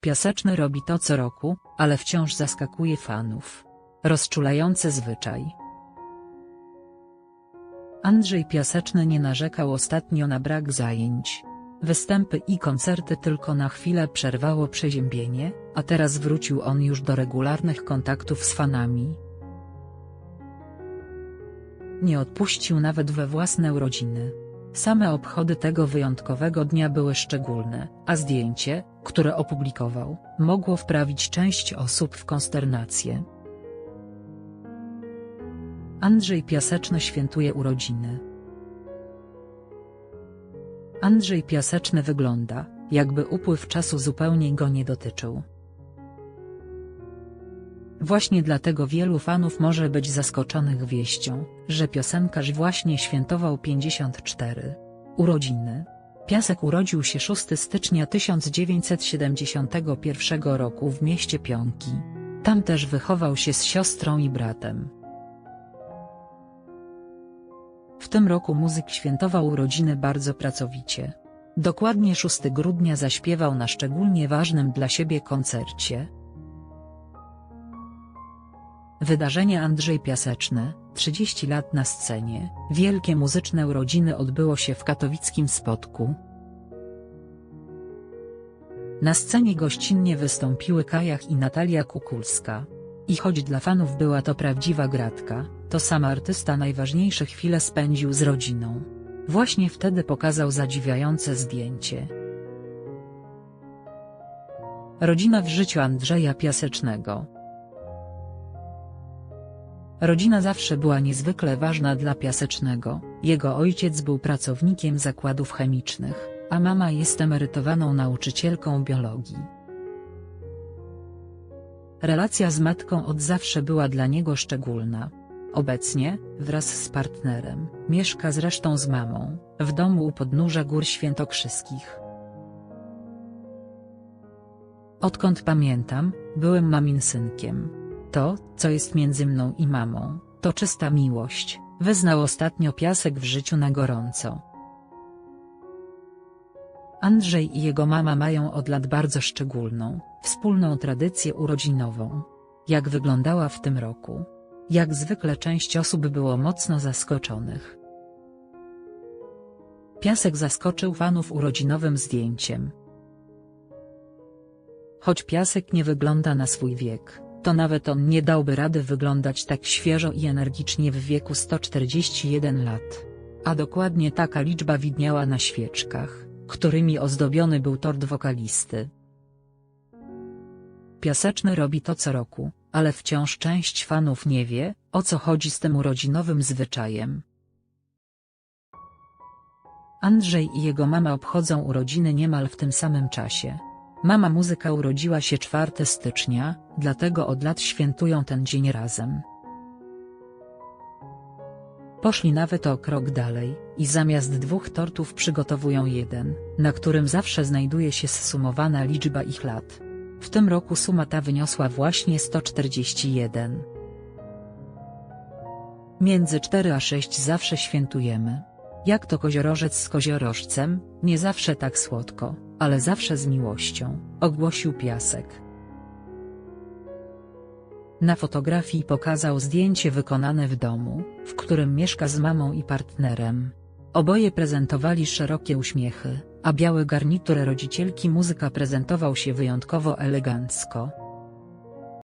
Piaseczny robi to co roku, ale wciąż zaskakuje fanów. Rozczulający zwyczaj. Andrzej Piaseczny nie narzekał ostatnio na brak zajęć. Występy i koncerty tylko na chwilę przerwało przeziębienie, a teraz wrócił on już do regularnych kontaktów z fanami. Nie odpuścił nawet we własne urodziny. Same obchody tego wyjątkowego dnia były szczególne, a zdjęcie, które opublikował, mogło wprawić część osób w konsternację. Andrzej Piaseczny świętuje urodziny. Andrzej Piaseczny wygląda, jakby upływ czasu zupełnie go nie dotyczył. Właśnie dlatego wielu fanów może być zaskoczonych wieścią, że piosenkarz właśnie świętował 54 urodziny. Piasek urodził się 6 stycznia 1971 roku w mieście Pionki. Tam też wychował się z siostrą i bratem. W tym roku muzyk świętował urodziny bardzo pracowicie. Dokładnie 6 grudnia zaśpiewał na szczególnie ważnym dla siebie koncercie. Wydarzenie Andrzej Piaseczny, 30 lat na scenie, wielkie muzyczne urodziny odbyło się w katowickim Spodku. Na scenie gościnnie wystąpiły Kajach i Natalia Kukulska. I choć dla fanów była to prawdziwa gratka, to sam artysta najważniejsze chwile spędził z rodziną. Właśnie wtedy pokazał zadziwiające zdjęcie. Rodzina w życiu Andrzeja Piasecznego Rodzina zawsze była niezwykle ważna dla Piasecznego, jego ojciec był pracownikiem zakładów chemicznych, a mama jest emerytowaną nauczycielką biologii. Relacja z matką od zawsze była dla niego szczególna. Obecnie, wraz z partnerem, mieszka zresztą z mamą, w domu u podnóża Gór Świętokrzyskich. Odkąd pamiętam, byłem mamin synkiem. To, co jest między mną i mamą, to czysta miłość, wyznał ostatnio piasek w życiu na gorąco. Andrzej i jego mama mają od lat bardzo szczególną, wspólną tradycję urodzinową. Jak wyglądała w tym roku? Jak zwykle część osób było mocno zaskoczonych. Piasek zaskoczył fanów urodzinowym zdjęciem. Choć Piasek nie wygląda na swój wiek, to nawet on nie dałby rady wyglądać tak świeżo i energicznie w wieku 141 lat. A dokładnie taka liczba widniała na świeczkach, którymi ozdobiony był tort wokalisty. Piaseczny robi to co roku, ale wciąż część fanów nie wie, o co chodzi z tym urodzinowym zwyczajem. Andrzej i jego mama obchodzą urodziny niemal w tym samym czasie. Mama muzyka urodziła się 4 stycznia, dlatego od lat świętują ten dzień razem. Poszli nawet o krok dalej, i zamiast dwóch tortów przygotowują jeden, na którym zawsze znajduje się zsumowana liczba ich lat. W tym roku suma ta wyniosła właśnie 141. Między 4 a 6 zawsze świętujemy. Jak to koziorożec z koziorożcem, nie zawsze tak słodko, ale zawsze z miłością, ogłosił Piasek. Na fotografii pokazał zdjęcie wykonane w domu, w którym mieszka z mamą i partnerem. Oboje prezentowali szerokie uśmiechy, a biały garnitur rodzicielki muzyka prezentował się wyjątkowo elegancko.